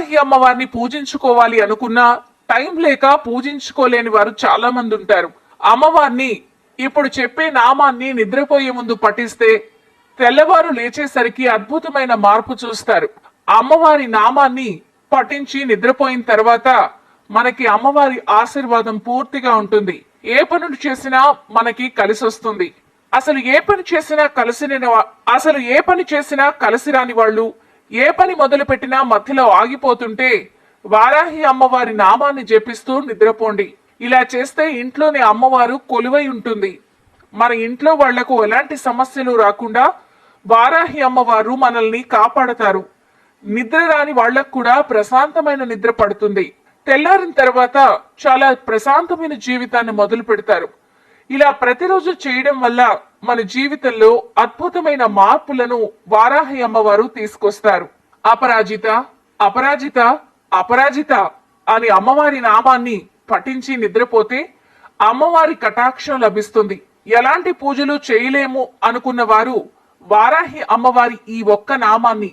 వారాహి అమ్మవారిని పూజించుకోవాలి అనుకున్నా టైం లేక పూజించుకోలేని వారు చాలా మంది ఉంటారు. అమ్మవారిని ఇప్పుడు చెప్పే నామాన్ని నిద్రపోయే ముందు పఠిస్తే తెల్లవారు లేచేసరికి అద్భుతమైన మార్పు చూస్తారు. అమ్మవారి నామాన్ని పఠించి నిద్రపోయిన తర్వాత మనకి అమ్మవారి ఆశీర్వాదం పూర్తిగా ఉంటుంది. ఏ పనులు చేసినా మనకి కలిసి వస్తుంది. అసలు ఏ పని చేసినా కలిసి అసలు ఏ పని చేసినా కలిసి రాని వాళ్ళు ఏ పని మొదలు పెట్టినా మధ్యలో ఆగిపోతుంటే వారాహి అమ్మవారి నామాన్ని జపిస్తూ నిద్రపోండి. ఇలా చేస్తే ఇంట్లోనే అమ్మవారు కొలువై ఉంటుంది. మన ఇంట్లో వాళ్ళకు ఎలాంటి సమస్యలు రాకుండా వారాహి అమ్మవారు మనల్ని కాపాడతారు. నిద్ర రాని వాళ్ళకు కూడా ప్రశాంతమైన నిద్ర పడుతుంది. తెల్లారిన తర్వాత చాలా ప్రశాంతమైన జీవితాన్ని మొదలు పెడతారు ఇలా ప్రతిరోజు చేయడం వల్ల మన జీవితంలో అద్భుతమైన మార్పులను వారాహి అమ్మవారు తీసుకొస్తారు. అపరాజిత అపరాజిత అపరాజిత అని అమ్మవారి నామాన్ని పఠించి నిద్రపోతే అమ్మవారి కటాక్షం లభిస్తుంది. ఎలాంటి పూజలు చేయలేము అనుకున్న వారు వారాహి అమ్మవారి ఈ ఒక్క నామాన్ని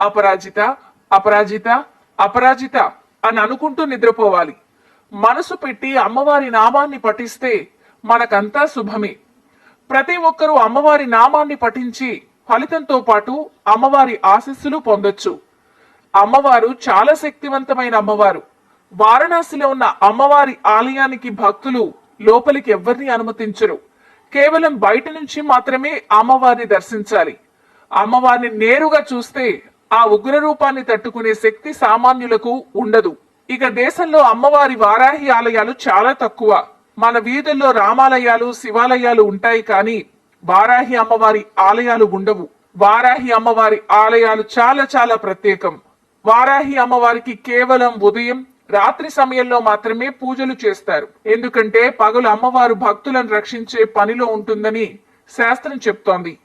అపరాజిత అపరాజిత అపరాజిత అని అనుకుంటూ నిద్రపోవాలి. మనసు పెట్టి అమ్మవారి నామాన్ని పఠిస్తే మనకంతా శుభమే. ప్రతి ఒక్కరూ అమ్మవారి నామాన్ని పఠించి ఫలితంతో పాటు అమ్మవారి ఆశీస్సులు పొందొచ్చు. అమ్మవారు చాలా శక్తివంతమైన అమ్మవారు. వారణాసిలో ఉన్న అమ్మవారి ఆలయానికి భక్తులు లోపలికి ఎవ్వరిని అనుమతించరు. కేవలం బయట నుంచి మాత్రమే అమ్మవారిని దర్శించాలి. అమ్మవారిని నేరుగా చూస్తే ఆ ఉగ్ర రూపాన్ని తట్టుకునే శక్తి సామాన్యులకు ఉండదు. ఇక దేశంలో అమ్మవారి వారాహి ఆలయాలు చాలా తక్కువ. మన వీధుల్లో రామాలయాలు శివాలయాలు ఉంటాయి కానీ వారాహి అమ్మవారి ఆలయాలు ఉండవు. వారాహి అమ్మవారి ఆలయాలు చాలా చాలా ప్రత్యేకం. వారాహి అమ్మవారికి కేవలం ఉదయం రాత్రి సమయంలో మాత్రమే పూజలు చేస్తారు. ఎందుకంటే పగలు అమ్మవారు భక్తులను రక్షించే పనిలో ఉంటుందని శాస్త్రం చెప్తోంది.